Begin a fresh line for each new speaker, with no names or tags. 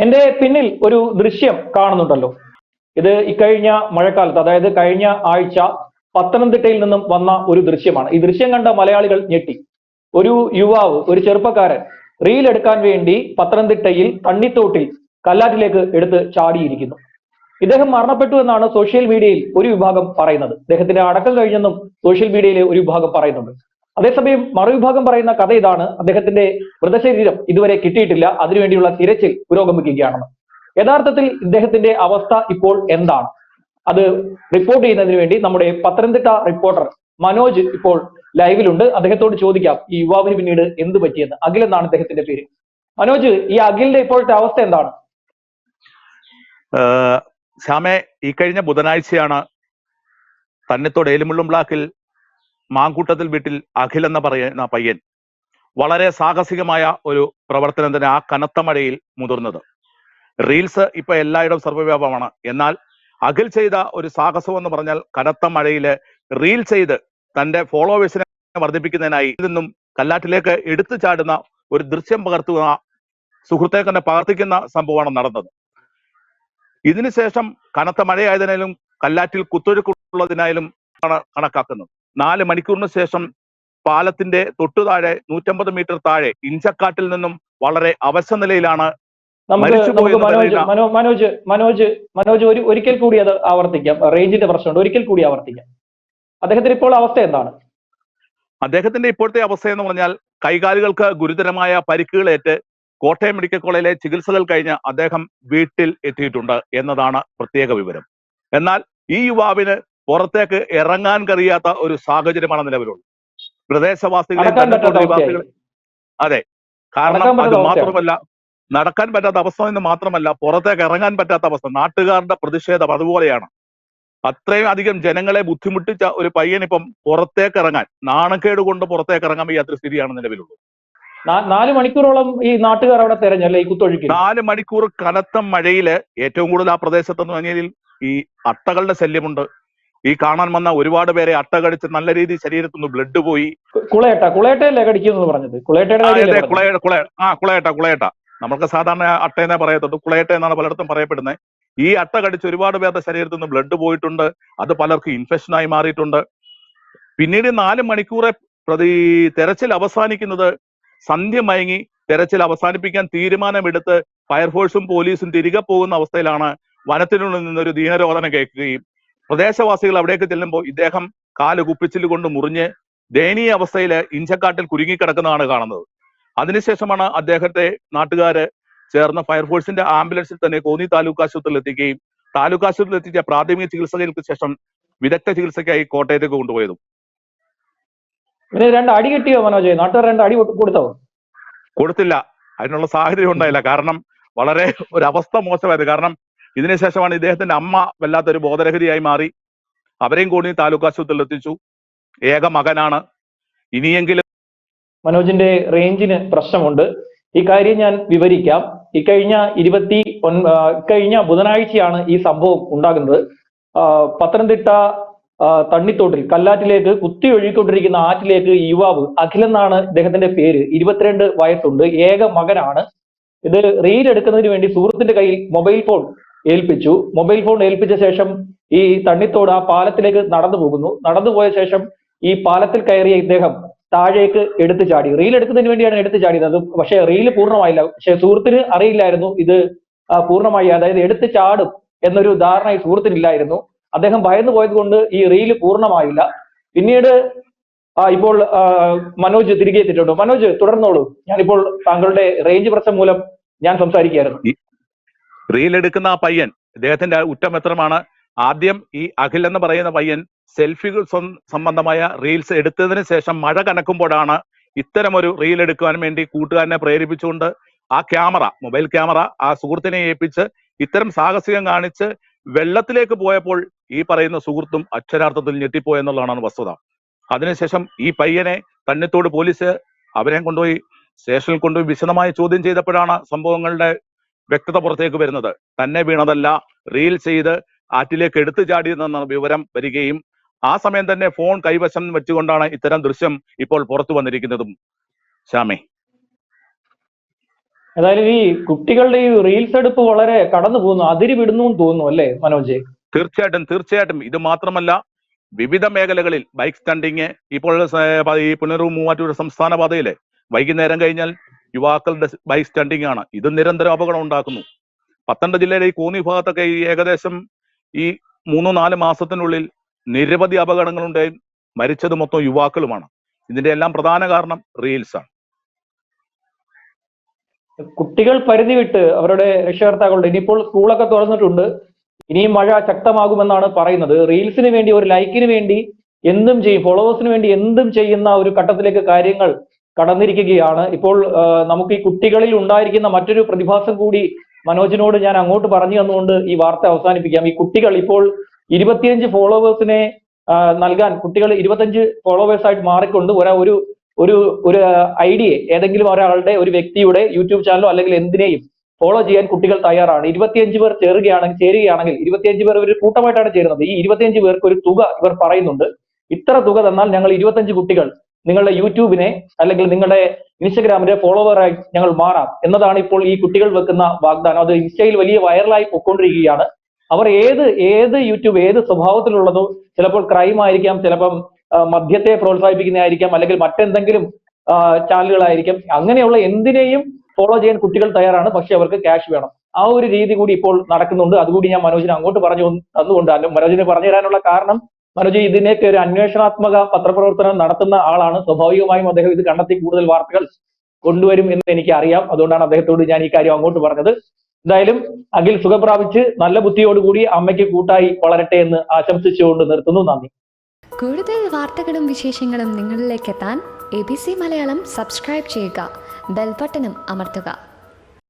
എന്റെ പിന്നിൽ ഒരു ദൃശ്യം കാണുന്നുണ്ടല്ലോ. ഇത് ഇക്കഴിഞ്ഞ മഴക്കാലത്ത് അതായത് കഴിഞ്ഞ ആഴ്ച പത്തനംതിട്ടയിൽ നിന്നും വന്ന ഒരു ദൃശ്യമാണ്. ഈ ദൃശ്യം കണ്ട മലയാളികൾ ഞെട്ടി. ഒരു യുവാവ് ഒരു ചെറുപ്പക്കാരൻ റീൽ എടുക്കാൻ വേണ്ടി പത്തനംതിട്ടയിൽ തണ്ണിത്തോട്ടിൽ കല്ലാറ്റിലേക്ക് എടുത്ത് ചാടിയിരിക്കുന്നു. ഇദ്ദേഹം മരണപ്പെട്ടു എന്നാണ് സോഷ്യൽ മീഡിയയിൽ ഒരു വിഭാഗം പറയുന്നത്. അദ്ദേഹത്തിന്റെ അടക്കം കഴിഞ്ഞെന്നും സോഷ്യൽ മീഡിയയിലെ ഒരു വിഭാഗം പറയുന്നുണ്ട്. അതേസമയം മറുവിഭാഗം പറയുന്ന കഥ ഇതാണ്. അദ്ദേഹത്തിന്റെ മൃതശരീരം ഇതുവരെ കിട്ടിയിട്ടില്ല. അതിനുവേണ്ടിയുള്ള തിരച്ചിൽ പുരോഗമിക്കുകയാണെന്ന്. യഥാർത്ഥത്തിൽ ഇദ്ദേഹത്തിന്റെ അവസ്ഥ ഇപ്പോൾ എന്താണ്? അത് റിപ്പോർട്ട് ചെയ്യുന്നതിന് വേണ്ടി നമ്മുടെ പത്തനംതിട്ട റിപ്പോർട്ടർ മനോജ് ഇപ്പോൾ ലൈവിലുണ്ട്. അദ്ദേഹത്തോട് ചോദിക്കാം ഈ യുവാവിന് പിന്നീട് എന്ത് പറ്റിയെന്ന്? അഖിൽ എന്നാണ് അദ്ദേഹത്തിന്റെ പേര്. മനോജ് ഈ അഖിലിന്റെ ഇപ്പോഴത്തെ അവസ്ഥ എന്താണ്?
ശ്യാമേ ഈ കഴിഞ്ഞ ബുധനാഴ്ചയാണ് തന്നെത്തോട് ഏലുമുള്ളും ബ്ലാക്കിൽ മാങ്കൂട്ടത്തിൽ വീട്ടിൽ അഖിൽ എന്ന പറയുന്ന പയ്യൻ വളരെ സാഹസികമായ ഒരു പ്രവർത്തനം തന്നെ ആ കനത്ത മഴയിൽ മുതിർന്നത്. റീൽസ് ഇപ്പൊ എല്ലായിടം സർവവ്യാപമാണ് എന്നാൽ അഖിൽ ചെയ്ത ഒരു സാഹസം എന്ന് പറഞ്ഞാൽ കനത്ത മഴയിൽ റീൽ ചെയ്ത് തന്റെ ഫോളോവേഴ്സിനെ വർദ്ധിപ്പിക്കുന്നതിനായി നിന്നും കല്ലാറ്റിലേക്ക് എടുത്തു ചാടുന്ന ഒരു ദൃശ്യം പകർത്തുന്ന സുഹൃത്തെ തന്നെ പകർത്തിക്കുന്ന സംഭവമാണ് നടന്നത്. ഇതിനുശേഷം കനത്ത മഴയായതിനാലും കല്ലാറ്റിൽ കുത്തൊഴുക്കുള്ളതിനായാലും കണക്കാക്കുന്നത്. നാല് മണിക്കൂറിന് ശേഷം പാലത്തിന്റെ തൊട്ടു താഴെ നൂറ്റമ്പത് മീറ്റർ താഴെ ഇഞ്ചക്കാട്ടിൽ നിന്നും വളരെ അവശ നിലയിലാണ്
മനോജ് മനോജ് മനോജ് ഒരു ഒരിക്കൽ കൂടി അത് ആവർത്തിക്കാം. റേഞ്ചിന്റെ പ്രശ്നമുണ്ട്. ഒരിക്കൽ കൂടി ആവർത്തിക്കാം. അദ്ദേഹത്തിന്റെ ഇപ്പോൾ അവസ്ഥ എന്താണ്?
അദ്ദേഹത്തിന്റെ ഇപ്പോഴത്തെ അവസ്ഥ എന്ന് പറഞ്ഞാൽ കൈകാലുകൾക്ക് ഗുരുതരമായ പരിക്കുകളേറ്റ് കോട്ടയം മെഡിക്കൽ കോളേജിലെ ചികിത്സകൾ കഴിഞ്ഞ് അദ്ദേഹം വീട്ടിൽ എത്തിയിട്ടുണ്ട് എന്നതാണ് പ്രത്യേക വിവരം. എന്നാൽ ഈ യുവാവിന് പുറത്തേക്ക് ഇറങ്ങാൻ കഴിയാത്ത ഒരു സാഹചര്യമാണ് നിലവിലുള്ളത്. പ്രദേശവാസികളെ നിവാസികളെ അതെ. കാരണം അത് മാത്രമല്ല നടക്കാൻ പറ്റാത്ത അവസ്ഥ എന്ന് മാത്രമല്ല പുറത്തേക്ക് ഇറങ്ങാൻ പറ്റാത്ത അവസ്ഥ. നാട്ടുകാരുടെ പ്രതിഷേധം അതുപോലെയാണ്. അത്രയും അധികം ജനങ്ങളെ ബുദ്ധിമുട്ടിച്ച ഒരു പയ്യൻ ഇപ്പം പുറത്തേക്ക് ഇറങ്ങാൻ നാണക്കേട് കൊണ്ട് പുറത്തേക്ക് ഇറങ്ങാൻ വയ്യാത്ത സ്ഥിതിയാണ് നിലവിലുള്ളത്.
നാല് മണിക്കൂറോളം ഈ നാട്ടുകാർ അവിടെ തെരഞ്ഞല്ലേ ഈ കുത്തൊഴുക്കിൽ.
നാല് മണിക്കൂർ കനത്ത മഴയിൽ ഏറ്റവും കൂടുതൽ ആ പ്രദേശത്തെന്ന് പറഞ്ഞാൽ ഈ അട്ടകളുടെ ശല്യമുണ്ട്. ഈ കാണാൻ വന്ന ഒരുപാട് പേരെ അട്ട കടിച്ച് നല്ല രീതിയിൽ ശരീരത്തിൽ നിന്ന് ബ്ലഡ് പോയി.
കുളയേട്ട കുളയട്ടയല്ലേ കടിക്കുന്നു പറഞ്ഞത്? കുളയട്ടയുടെ
ആ, കുളയട്ട കുളയട്ട നമുക്ക് സാധാരണ അട്ടയെന്നേ പറയത്തുള്ളൂ. കുളയട്ട എന്നാണ് പലയിടത്തും പറയപ്പെടുന്നത്. ഈ അട്ട കടിച്ച് ഒരുപാട് പേരുടെ ശരീരത്തിൽ നിന്ന് ബ്ലഡ് പോയിട്ടുണ്ട്. അത് പലർക്കും ഇൻഫെക്ഷൻ ആയി മാറിയിട്ടുണ്ട്. പിന്നീട് നാല് മണിക്കൂറെ പ്രതി തെരച്ചിൽ അവസാനിക്കുന്നത് സന്ധ്യ മയങ്ങി തെരച്ചിൽ അവസാനിപ്പിക്കാൻ തീരുമാനമെടുത്ത് ഫയർഫോഴ്സും പോലീസും തിരികെ പോകുന്ന അവസ്ഥയിലാണ് വനത്തിനുള്ളിൽ നിന്നൊരു ദീനരോധനം കേൾക്കുകയും പ്രദേശവാസികൾ അവിടേക്ക് ചെല്ലുമ്പോൾ ഇദ്ദേഹം കാൽ കുപ്പിച്ചിൽ കൊണ്ട് മുറിഞ്ഞ് ദയനീയ അവസ്ഥയിൽ ഇഞ്ചക്കാട്ടിൽ കുരുങ്ങിക്കിടക്കുന്നതാണ് കാണുന്നത്. അതിനുശേഷമാണ് അദ്ദേഹത്തെ നാട്ടുകാര് ചേർന്ന ഫയർഫോഴ്സിന്റെ ആംബുലൻസിൽ തന്നെ കോന്നി താലൂക്ക് ആശുപത്രിയിൽ എത്തിക്കുകയും താലൂക്ക് ആശുപത്രിയിൽ എത്തിച്ച പ്രാഥമിക ചികിത്സകൾക്ക് ശേഷം വിദഗ്ധ ചികിത്സയ്ക്കായി കോട്ടയത്തേക്ക് കൊണ്ടുപോയതും.
രണ്ട് അടി കിട്ടിയോ മനോജ്? നാട്ടുകാർ രണ്ട് അടി കൊടുത്തോ?
കൊടുത്തില്ല. അതിനുള്ള സാഹചര്യം ഉണ്ടായില്ല. കാരണം വളരെ ഒരു അവസ്ഥ മോശമായത് കാരണം ഇതിനുശേഷമാണ് ഇദ്ദേഹത്തിന്റെ അമ്മ വല്ലാത്തൊരു ബോധരഹിതയായി മാറി. അവരെയും കൂടി താലൂക്ക് ആശുപത്രിയിൽ എത്തിച്ചു. ഏക മകനാണ്. ഇനിയെങ്കിലും
മനോജിന്റെ റേഞ്ചിന് പ്രശ്നമുണ്ട്. ഈ കാര്യം ഞാൻ വിവരിക്കാം. ഇക്കഴിഞ്ഞ ഇരുപത്തി ഇക്കഴിഞ്ഞ ബുധനാഴ്ചയാണ് ഈ സംഭവം ഉണ്ടാകുന്നത്. പത്തനംതിട്ട തണ്ണിത്തോട്ടിൽ കല്ലാറ്റിലേക്ക് കുത്തി ഒഴുകിക്കൊണ്ടിരിക്കുന്ന ആറ്റിലേക്ക് യുവാവ് അഖിലെന്നാണ് ഇദ്ദേഹത്തിന്റെ പേര്. ഇരുപത്തിരണ്ട് വയസ്സുണ്ട്. ഏക മകനാണ്. ഇത് റീൽ എടുക്കുന്നതിന് വേണ്ടി സുഹൃത്തിന്റെ കയ്യിൽ മൊബൈൽ ഫോൺ ഏൽപ്പിച്ചു. മൊബൈൽ ഫോൺ ഏൽപ്പിച്ച ശേഷം ഈ തണ്ണിത്തോട് ആ പാലത്തിലേക്ക് നടന്നു പോകുന്നു. നടന്നു പോയ ശേഷം ഈ പാലത്തിൽ കയറിയ ഇദ്ദേഹം താഴേക്ക് എടുത്തു ചാടി. റീൽ എടുക്കുന്നതിന് വേണ്ടിയാണ് എടുത്തു ചാടിയത്. അത് പക്ഷേ റീൽ പൂർണമായില്ല. പക്ഷേ സുഹൃത്തിന് അറിയില്ലായിരുന്നു ഇത് പൂർണമായി. അതായത് എടുത്തു ചാടും എന്നൊരു ധാരണ ഈ സുഹൃത്തിനില്ലായിരുന്നു. അദ്ദേഹം ഭയന്നു പോയത് കൊണ്ട് ഈ റീൽ പൂർണമായില്ല. പിന്നീട് ഇപ്പോൾ മനോജ് തിരികെ എത്തിയിട്ടുണ്ട്. മനോജ് തുടർന്നോളൂ. ഞാനിപ്പോൾ താങ്കളുടെ റേഞ്ച് പ്രശ്നം മൂലം ഞാൻ സംസാരിക്കുകയായിരുന്നു.
റീൽ എടുക്കുന്ന ആ പയ്യൻ ഇദ്ദേഹത്തിന്റെ ഉറ്റമിത്രമാണ് ആദ്യം ഈ അഖിൽ എന്ന് പറയുന്ന പയ്യൻ സെൽഫികൾ സംബന്ധമായ റീൽസ് എടുത്തതിന് ശേഷം മഴ കനക്കുമ്പോഴാണ് ഒരു റീൽ എടുക്കുവാൻ വേണ്ടി കൂട്ടുകാരനെ പ്രേരിപ്പിച്ചുകൊണ്ട് ആ ക്യാമറ മൊബൈൽ ക്യാമറ ആ സുഹൃത്തിനെ ഏൽപ്പിച്ച് ഇത്തരം സാഹസികം കാണിച്ച് വെള്ളത്തിലേക്ക് പോയപ്പോൾ ഈ പറയുന്ന സുഹൃത്തും അക്ഷരാർത്ഥത്തിൽ ഞെട്ടിപ്പോയെന്നുള്ളതാണ് വസ്തുത. അതിനുശേഷം ഈ പയ്യനെ തന്നെത്തോട് പോലീസ് അവരെ കൊണ്ടുപോയി സ്റ്റേഷനിൽ കൊണ്ടുപോയി വിശദമായി ചോദ്യം ചെയ്തപ്പോഴാണ് സംഭവങ്ങളുടെ വ്യക്തത പുറത്തേക്ക് വരുന്നത്. തന്നെ വീണതല്ല റീൽ ചെയ്ത് ആറ്റിലേക്ക് എടുത്തു ചാടി എന്ന വിവരം വരികയും ആ സമയം തന്നെ ഫോൺ കൈവശം വെച്ചുകൊണ്ടാണ് ഇത്തരം ദൃശ്യം ഇപ്പോൾ പുറത്തു വന്നിരിക്കുന്നതും. ശ്യാമേ.
അതായത് ഈ കുട്ടികളുടെ ഈ റീൽസ് എടുപ്പ് വളരെ കടന്നു പോകുന്നു അതിരി വിടുന്നു തോന്നുന്നു അല്ലേ മനോജ്?
തീർച്ചയായിട്ടും തീർച്ചയായിട്ടും. ഇത് മാത്രമല്ല വിവിധ മേഖലകളിൽ ബൈക്ക് സ്റ്റണ്ടിങ് ഇപ്പോൾ ഈ പുനരൂ മൂവാറ്റൂർ സംസ്ഥാന പാതയിലെ വൈകുന്നേരം കഴിഞ്ഞാൽ യുവാക്കളുടെ ബൈ സ്റ്റണ്ടിങ് ആണ്. ഇത് നിരന്തരം അപകടം ഉണ്ടാക്കുന്നു. പത്തനംതിട്ട ജില്ലയിലെ ഈ കോന്നി ഭാഗത്തൊക്കെ ഈ ഏകദേശം ഈ മൂന്നോ നാല് മാസത്തിനുള്ളിൽ നിരവധി അപകടങ്ങളുണ്ടായി മരിച്ചത് മൊത്തം യുവാക്കളുമാണ്. ഇതിന്റെ എല്ലാം പ്രധാന കാരണം റീൽസ് ആണ്.
കുട്ടികൾ പരിധി വിട്ട് അവരുടെ രക്ഷകർത്താക്കളുടെ ഇനിയിപ്പോൾ സ്കൂളൊക്കെ തുറന്നിട്ടുണ്ട്. ഇനിയും മഴ ശക്തമാകുമെന്നാണ് പറയുന്നത്. റീൽസിന് വേണ്ടി ഒരു ലൈക്കിന് വേണ്ടി എന്തും ചെയ്യും ഫോളോവേഴ്സിന് വേണ്ടി എന്തും ചെയ്യുന്ന ഒരു ഘട്ടത്തിലേക്ക് കാര്യങ്ങൾ കടന്നിരിക്കുകയാണ്. ഇപ്പോൾ നമുക്ക് ഈ കുട്ടികളിൽ ഉണ്ടായിരിക്കുന്ന മറ്റൊരു പ്രതിഭാസം കൂടി മനോജിനോട് ഞാൻ അങ്ങോട്ട് പറഞ്ഞു തന്നുകൊണ്ട് ഈ വാർത്ത അവസാനിപ്പിക്കാം. ഈ കുട്ടികൾ ഇപ്പോൾ ഇരുപത്തിയഞ്ച് ഫോളോവേഴ്സിനെ നൽകാൻ കുട്ടികൾ ഇരുപത്തഞ്ച് ഫോളോവേഴ്സ് ആയിട്ട് മാറിക്കൊണ്ട് ഒരാ ഒരു ഒരു ഒരു ഐഡിയെ ഏതെങ്കിലും ഒരാളുടെ ഒരു വ്യക്തിയുടെ യൂട്യൂബ് ചാനലോ അല്ലെങ്കിൽ എന്തിനേയും ഫോളോ ചെയ്യാൻ കുട്ടികൾ തയ്യാറാണ്. ഇരുപത്തിയഞ്ച് പേർ ചേരുകയാണെങ്കിൽ ചേരുകയാണെങ്കിൽ ഇരുപത്തിയഞ്ച് പേർ ഒരു കൂട്ടമായിട്ടാണ് ചേരുന്നത്. ഈ ഇരുപത്തിയഞ്ച് പേർക്ക് ഒരു തുക ഇവർ പറയുന്നുണ്ട്. ഇത്ര തുക തന്നാൽ ഞങ്ങൾ ഇരുപത്തഞ്ച് കുട്ടികൾ നിങ്ങളുടെ യൂട്യൂബിനെ അല്ലെങ്കിൽ നിങ്ങളുടെ ഇൻസ്റ്റഗ്രാമിന്റെ ഫോളോവറായി ഞങ്ങൾ മാറാം എന്നതാണ് ഇപ്പോൾ ഈ കുട്ടികൾ വെക്കുന്ന വാഗ്ദാനം. അത് ഇൻസ്റ്റയിൽ വലിയ വൈറലായി പൊക്കൊണ്ടിരിക്കുകയാണ് അവർ ഏത് ഏത് യൂട്യൂബ് ഏത് സ്വഭാവത്തിലുള്ളതോ ചിലപ്പോൾ ക്രൈം ആയിരിക്കാം ചിലപ്പം മദ്യത്തെ പ്രോത്സാഹിപ്പിക്കുന്നതായിരിക്കാം അല്ലെങ്കിൽ മറ്റെന്തെങ്കിലും ചാനലുകളായിരിക്കാം. അങ്ങനെയുള്ള എന്തിനേയും ഫോളോ ചെയ്യാൻ കുട്ടികൾ തയ്യാറാണ്. പക്ഷെ അവർക്ക് ക്യാഷ് വേണം. ആ ഒരു രീതി കൂടി ഇപ്പോൾ നടക്കുന്നുണ്ട്. അതുകൂടി ഞാൻ മനോജിനെ അങ്ങോട്ട് പറഞ്ഞു തന്നുകൊണ്ട് മനോജിനെ പറഞ്ഞു തരാനുള്ള കാരണം മനോജ് ഇതിനൊക്കെ ഒരു അന്വേഷണാത്മക പത്രപ്രവർത്തനം നടത്തുന്ന ആളാണ്. സ്വാഭാവികമായും അദ്ദേഹം ഇത് കണ്ടെത്തി കൂടുതൽ വാർത്തകൾ കൊണ്ടുവരും എന്ന് എനിക്ക് അറിയാം അതുകൊണ്ടാണ് അദ്ദേഹത്തോട് ഞാൻ ഈ കാര്യം അങ്ങോട്ട് പറഞ്ഞത്. എന്തായാലും അഖിൽ സുഖപ്രാപിച്ച് നല്ല ബുദ്ധിയോടുകൂടി അമ്മയ്ക്ക് കൂട്ടായി വളരട്ടെ എന്ന് ആശംസിച്ചുകൊണ്ട് നിർത്തുന്നു. നന്ദി.
കൂടുതൽ വാർത്തകളും വിശേഷങ്ങളും നിങ്ങളിലേക്ക് എത്താൻ A B C Malayalam subscribe ചെയ്യുക. ബെൽബട്ടനും അമർത്തുക.